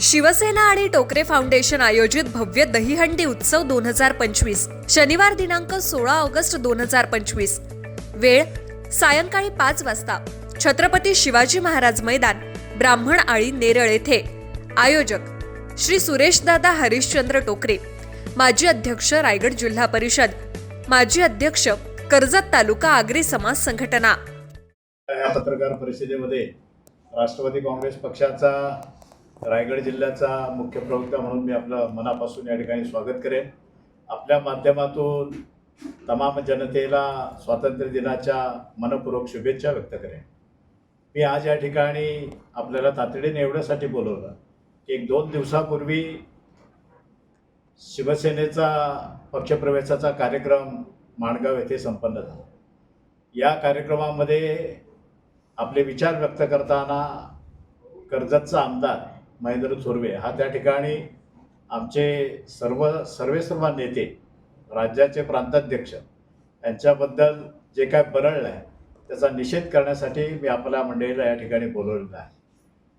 शिवसेना आणि टोकरे फाउंडेशन आयोजित भव्य दहीहंडी उत्सव दोन हजार पंचवीस शनिवार दिनांक सोळा ऑगस्ट दोन हजार पंचवीस. वेळ सायंकाळी पाच वाजता छत्रपती शिवाजी महाराज मैदान ब्राह्मण आळी नेरळ येथे. आयोजक श्री सुरेशदादा हरिश्चंद्र टोकरे माजी अध्यक्ष रायगड जिल्हा परिषद माजी अध्यक्ष कर्जत तालुका आगरी समाज संघटना. या पत्रकार परिषदेमध्ये राष्ट्रवादी काँग्रेस पक्षाचा रायगड जिल्ह्याचा मुख्य प्रवक्ता म्हणून मी आपलं मनापासून या ठिकाणी स्वागत करेन. आपल्या माध्यमातून तमाम जनतेला स्वातंत्र्य दिनाच्या मनपूर्वक शुभेच्छा व्यक्त करेन. मी आज या ठिकाणी आपल्याला तातडीने एवढ्यासाठी बोलवलं की एक दोन दिवसापूर्वी शिवसेनेचा पक्षप्रवेशाचा कार्यक्रम माणगाव येथे संपन्न झाला. या कार्यक्रमामध्ये आपले विचार व्यक्त करताना कर्जतचा आमदार महेंद्र थोरवे हा त्या ठिकाणी आमचे सर्व सर्वेसर्व नेते राज्याचे प्रांताध्यक्ष यांच्याबद्दल जे काय बरळलं आहे त्याचा निषेध करण्यासाठी मी आपल्या मंडळीला या ठिकाणी बोलवलेलं आहे.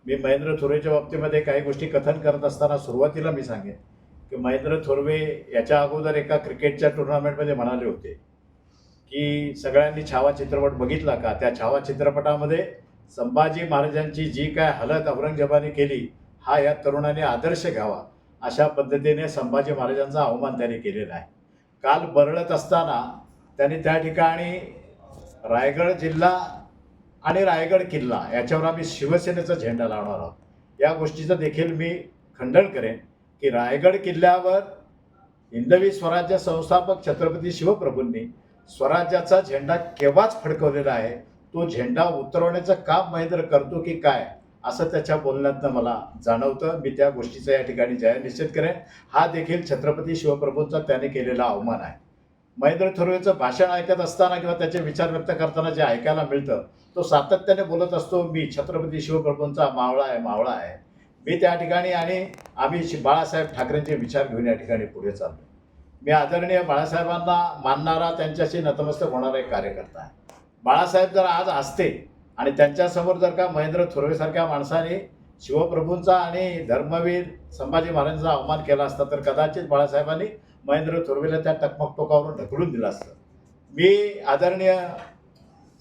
मी महेंद्र थोरवेच्या बाबतीमध्ये काही गोष्टी कथन करत असताना सुरुवातीला मी सांगेन की महेंद्र थोरवे याच्या अगोदर एका क्रिकेटच्या टुर्नामेंटमध्ये म्हणाले होते की सगळ्यांनी छावा चित्रपट बघितला का? त्या छावा चित्रपटामध्ये संभाजी महाराजांची जी काय हलत औरंगजेबाने केली हा या तरुणाने आदर्श घ्यावा अशा पद्धतीने संभाजी महाराजांचा अवमान त्यांनी केलेला आहे. काल बरळत असताना त्यांनी त्या ठिकाणी रायगड जिल्हा आणि रायगड किल्ला याच्यावर आम्ही शिवसेनेचा झेंडा लावणार आहोत. या गोष्टीचं देखील मी खंडन करेन की रायगड किल्ल्यावर हिंदवी स्वराज्य संस्थापक छत्रपती शिवप्रभूंनी स्वराज्याचा झेंडा केव्हाच फडकवलेला आहे? तो झेंडा उतरवण्याचं काम महेंद्र करतो की काय? असं त्याच्या बोलण्यातनं मला जाणवतं. मी त्या गोष्टीचा या ठिकाणी जाहीर निश्चित करेन. हा देखील छत्रपती शिवप्रभूंचा त्याने केलेला अवमान आहे. महेंद्र थोरवेचं भाषण ऐकत असताना किंवा त्याचे विचार व्यक्त करताना जे ऐकायला मिळतं तो सातत्याने बोलत असतो मी छत्रपती शिवप्रभूंचा मावळा आहे मावळा आहे. मी त्या ठिकाणी आणि आम्ही बाळासाहेब ठाकरेंचे विचार घेऊन या ठिकाणी पुढे चाललो मी आदरणीय बाळासाहेबांना मानणारा त्यांच्याशी नतमस्तक होणारा एक कार्यकर्ता आहे. बाळासाहेब जर आज असते आणि त्यांच्यासमोर जर का महेंद्र थोरवेसारख्या माणसाने शिवप्रभूंचा आणि धर्मवीर संभाजी महाराजांचा अवमान केला असता तर कदाचित बाळासाहेबांनी महेंद्र थोरवेला त्या टकमक टोकावरून ढकलून दिलं असतं. मी आदरणीय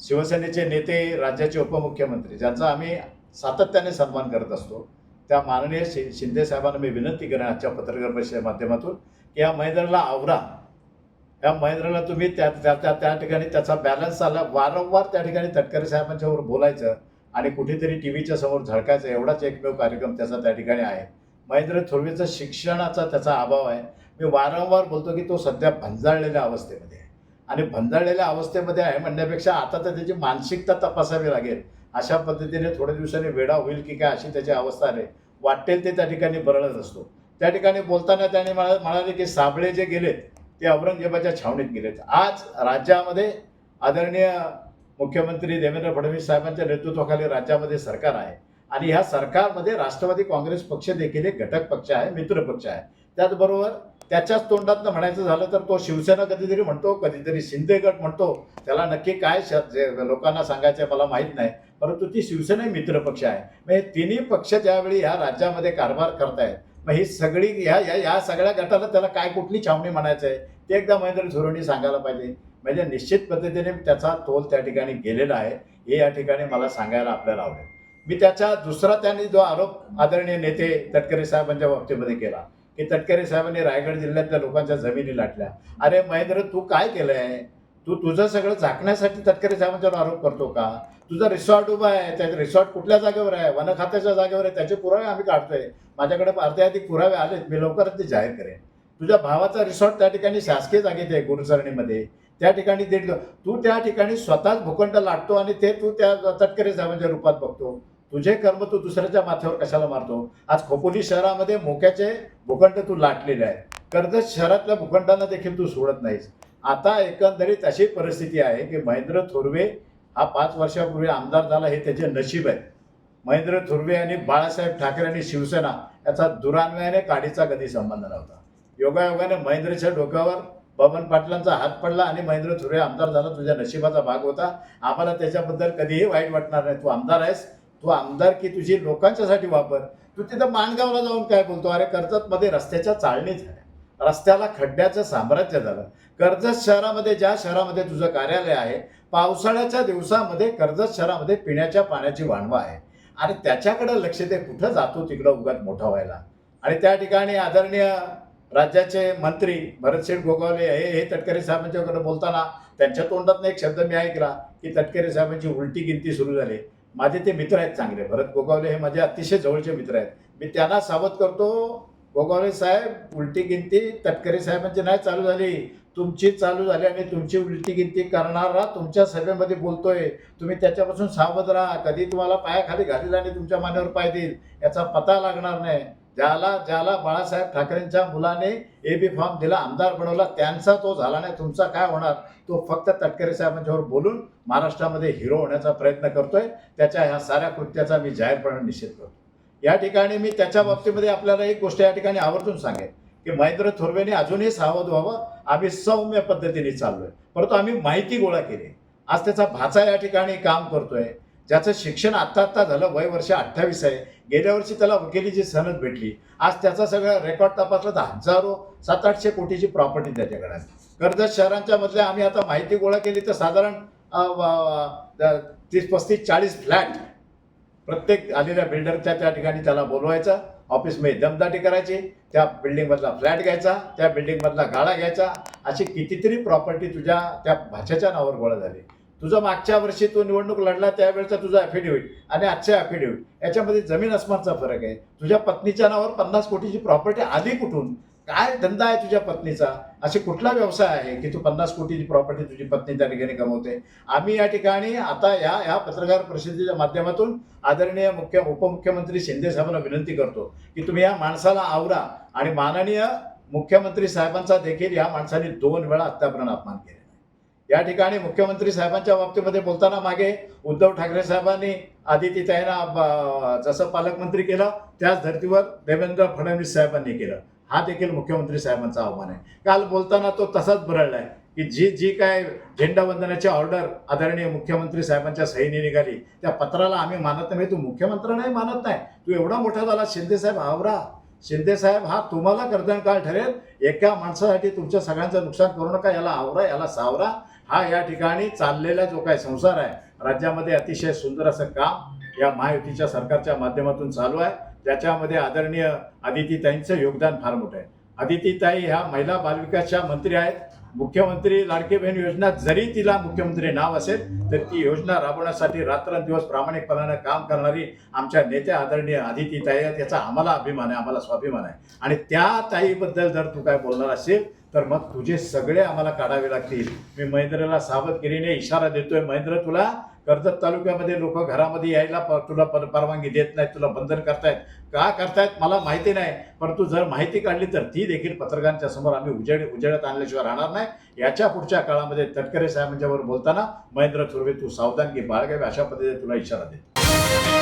शिवसेनेचे नेते राज्याचे उपमुख्यमंत्री ज्यांचा आम्ही सातत्याने सन्मान करत असतो त्या माननीय शि शिंदे साहेबांना मी विनंती करेन आजच्या पत्रकार परिषदेच्या माध्यमातून की या महेंद्रला आवरा. या महेंद्रला तुम्ही त्या त्या त्या त्या ठिकाणी त्याचा बॅलन्स आला. वारंवार त्या ठिकाणी तटकरे साहेबांच्यावर बोलायचं आणि कुठेतरी टी व्हीच्या समोर झळकायचं. एवढाच एकमेव कार्यक्रम त्याचा त्या ठिकाणी आहे. महेंद्र थोरवेचा शिक्षणाचा त्याचा अभाव आहे. मी वारंवार बोलतो की तो सध्या भंजाळलेल्या अवस्थेमध्ये आहे. आणि भंजाळलेल्या अवस्थेमध्ये आहे म्हणण्यापेक्षा आता तर त्याची मानसिकता तपासावी लागेल. अशा पद्धतीने थोड्या दिवसांनी वेडा होईल की काय अशी त्याची अवस्था आहे. वाटेल ते त्या ठिकाणी बरळत असतो. त्या ठिकाणी बोलताना त्याने मला म्हणाले की साबळे जे गेलेत ते औरंगजेबाच्या छावणीत गेलेत. आज राज्यामध्ये आदरणीय मुख्यमंत्री देवेंद्र फडणवीस साहेबांच्या नेतृत्वाखाली राज्यामध्ये सरकार आहे. आणि ह्या सरकारमध्ये राष्ट्रवादी काँग्रेस पक्ष देखील एक घटक पक्ष आहे मित्र पक्ष आहे. त्याचबरोबर त्याच्याच तोंडातनं म्हणायचं झालं तर तो शिवसेना कधीतरी म्हणतो कधीतरी शिंदे गट म्हणतो. त्याला नक्की काय श- लोकांना सांगायचं आहे मला माहीत नाही. परंतु ती शिवसेना मित्र पक्ष आहे. मग हे तिन्ही पक्ष ज्यावेळी ह्या राज्यामध्ये कारभार करतायत मग ही सगळी ह्या या या सगळ्या गटाला त्याला काय कुठली छावणी म्हणायचं आहे ते एकदा महेंद्र धोरणी सांगायला पाहिजे. म्हणजे निश्चित पद्धतीने त्याचा तोल त्या ठिकाणी गेलेला आहे. हे या ठिकाणी मला सांगायला आपल्याला आवडेल. मी त्याचा दुसरा त्यांनी जो आरोप आदरणीय नेते तटकरे साहेबांच्या बाबतीमध्ये केला की तटकरे साहेबांनी रायगड जिल्ह्यातल्या लोकांच्या जमिनी लाटल्या. अरे महेंद्र तू काय केलंय? तू तुझं सगळं झाकण्यासाठी तटकरे साहेबांच्यावर आरोप करतो का? तुझा रिसॉर्ट उभा आहे त्याचं रिसॉर्ट कुठल्या जागेवर आहे? वन खात्याच्या जागेवर आहे त्याचे पुरावे आम्ही काढतोय. माझ्याकडे अर्ध्याधिक पुरावे आलेत मी लवकरच ते जाहीर करेन. तुझ्या भावाचा रिसॉर्ट त्या ठिकाणी शासकीय जागेत आहे गुरुसरणीमध्ये. त्या ठिकाणी दीड तू त्या ठिकाणी स्वतःच भूखंड लाटतो आणि ते तू त्या तटकरे साहेबांच्या रूपात बघतो. तुझे कर्म तू दुसऱ्याच्या माथ्यावर कशाला मारतो? आज खोपोली शहरामध्ये मोक्याचे भूखंड तू लाटलेले आहे कर्जत शहरातल्या भूखंडांना देखील तू सोडत नाहीस. आता एकंदरीत अशी परिस्थिती आहे की महेंद्र थोरवे हा पाच वर्षापूर्वी आमदार झाला हे त्याचे नशीब आहे. महेंद्र थोरवे आणि बाळासाहेब ठाकरे आणि शिवसेना याचा दुरान्वयाने काडीचा कधी संबंध नव्हता. योगायोगाने महेंद्रच्या डोक्यावर बबन पाटलांचा हात पडला आणि महेंद्र थुरे आमदार झाला तुझ्या नशिबाचा भाग होता. आम्हाला त्याच्याबद्दल कधीही वाईट वाटणार नाही. तू आमदार आहेस. तू आमदार की तुझी लोकांच्यासाठी वापर. तू तिथं माणगावला जाऊन काय बोलतो? अरे कर्जतमध्ये रस्त्याच्या चाळणी झाल्या. रस्त्याला खड्ड्याचं साम्राज्य झालं. कर्जत शहरामध्ये ज्या शहरामध्ये तुझं कार्यालय आहे पावसाळ्याच्या दिवसामध्ये कर्जत शहरामध्ये पिण्याच्या पाण्याची वाणवा आहे. आणि त्याच्याकडे लक्ष ते कुठं जातो तिकडं उगाच मोठा व्हायला. आणि त्या ठिकाणी आदरणीय राज्याचे मंत्री भरतसिंग गोगावले हे हे तटकरे साहेबांच्याकडे बोलताना त्यांच्या तोंडातनं एक शब्द मी ऐकला की तटकरे साहेबांची उलटी गिनती सुरू झाली. माझे ते मित्र आहेत चांगले. भरत गोगावले हे माझे अतिशय जवळचे मित्र आहेत. मी त्यांना सावध करतो गोगावले साहेब उलटी गिनती तटकरे साहेबांची नाही चालू झाली. तुमची चालू झाली आणि तुमची उलटी गिनती करणारा तुमच्या सभेमध्ये बोलतोय. तुम्ही त्याच्यापासून सावध राहा. कधी तुम्हाला पायाखाली घालील आणि तुमच्या मान्यावर पाय देईल याचा पता लागणार नाही. ज्याला ज्याला बाळासाहेब ठाकरेंच्या मुलाने ए बी फॉर्म दिला आमदार बनवला त्यांचा तो झाला नाही तुमचा काय होणार? तो फक्त तटकरे साहेबांच्यावर बोलून महाराष्ट्रामध्ये हिरो होण्याचा प्रयत्न करतोय. त्याच्या ह्या साऱ्या कृत्याचा मी जाहीरपणे निषेध करतो. या ठिकाणी मी त्याच्या बाबतीमध्ये आपल्याला एक गोष्ट या ठिकाणी आवर्जून सांगेन की महेंद्र थोरवेने अजूनही सावध व्हावं. आम्ही सौम्य पद्धतीने चाललोय. परंतु आम्ही माहिती गोळा केली. आज त्याचा भाचा या ठिकाणी काम करतोय. ज्याचं शिक्षण आत्ता आत्ता झालं वय वर्ष अठ्ठावीस आहे. गेल्या वर्षी त्याला वकिलीची सनद भेटली. आज त्याचा सगळा रेकॉर्ड तपासला तर हजारो सात आठशे कोटीची प्रॉपर्टी त्याच्याकडे आहे. कर्जत शहरांच्या मधल्या आम्ही आता माहिती गोळा केली तर साधारण तीस पस्तीस चाळीस फ्लॅट प्रत्येक आलेल्या बिल्डरच्या त्या ठिकाणी त्याला बोलवायचं. ऑफिसमध्ये दमदाटी करायची. त्या बिल्डिंगमधला फ्लॅट घ्यायचा. त्या बिल्डिंगमधला गाळा घ्यायचा. अशी कितीतरी प्रॉपर्टी तुझ्या त्या भाषेच्या नावावर गोळा झाली. तुझा मागच्या वर्षी तू निवडणूक लढला त्यावेळेचा तुझा ॲफिडेव्हिट आणि आजच्या ॲफिडेव्हिट याच्यामध्ये जमीन अस्मानचा फरक आहे. तुझ्या पत्नीच्या नावावर पन्नास कोटीची प्रॉपर्टी आली कुठून? काय धंदा आहे तुझ्या पत्नीचा? असे कुठला व्यवसाय आहे की तू पन्नास कोटीची प्रॉपर्टी तुझी पत्नी त्या ठिकाणी कमवते? आम्ही या ठिकाणी आता या या पत्रकार परिषदेच्या माध्यमातून आदरणीय मुख्य उपमुख्यमंत्री शिंदे साहेबांना विनंती करतो की तुम्ही या माणसाला आवरा आणि माननीय मुख्यमंत्री साहेबांचा देखील या माणसाने दोन वेळा आत्तापर्यंत अपमान केला. या ठिकाणी मुख्यमंत्री साहेबांच्या बाबतीमध्ये बोलताना मागे उद्धव ठाकरे साहेबांनी आदिती तिथे ब- जसं पालकमंत्री केलं त्याच धर्तीवर देवेंद्र फडणवीस साहेबांनी केलं. हा देखील मुख्यमंत्री साहेबांचा आव्हान आहे. काल बोलताना तो तसाच बरळलाय की जी जी काय झेंडावंदनाची ऑर्डर आदरणीय मुख्यमंत्री साहेबांच्या सहीने निघाली त्या पत्राला आम्ही मानत नाही. तू मुख्यमंत्री नाही मानत नाही. तू एवढा मोठा झाला शिंदे साहेब आवरा. शिंदे साहेब हा तुम्हाला कर्दन काळ ठरेल. एका माणसासाठी तुमच्या सगळ्यांचं नुकसान करू नका. याला आवरा याला सावरा. हा या ठिकाणी चाललेला जो काय संसार आहे राज्यामध्ये अतिशय सुंदर असं काम या महायुतीच्या सरकारच्या माध्यमातून चालू आहे. ज्याच्यामध्ये आदरणीय आदितीताईंचं योगदान फार मोठं आहे. आदितीताई ह्या महिला बालविकासच्या मंत्री आहेत. मुख्यमंत्री लाडकी बहीण योजना जरी तिला मुख्यमंत्री नाव असेल तर ती योजना राबवण्यासाठी रात्रंदिवस प्रामाणिकपणानं काम करणारी आमच्या नेत्या आदरणीय आदिती ताई आहेत. याचा आम्हाला अभिमान आहे आम्हाला स्वाभिमान आहे. आणि त्या ताईबद्दल जर तू काय बोलणार असेल तर मग तुझे सगळे आम्हाला काढावे लागतील. मी महेंद्रला सावधगिरीने इशारा देतोय महेंद्र तुला कर्जत तालुक्यामध्ये लोक घरामध्ये यायला प- तुला पर परवानगी देत नाहीत तुला बंधन करतायत. का करतायत? मला माहिती नाही. परंतु जर माहिती काढली तर ती देखील पत्रकारांच्या समोर आम्ही उजेड उजेडत आणल्याशिवाय राहणार नाही. याच्या पुढच्या काळामध्ये तटकरे साहेबांच्यावर बोलताना महेंद्र थुर्वे तू सावधानगी बाळगावी. अशा पद्धतीने तुला इशारा देतो.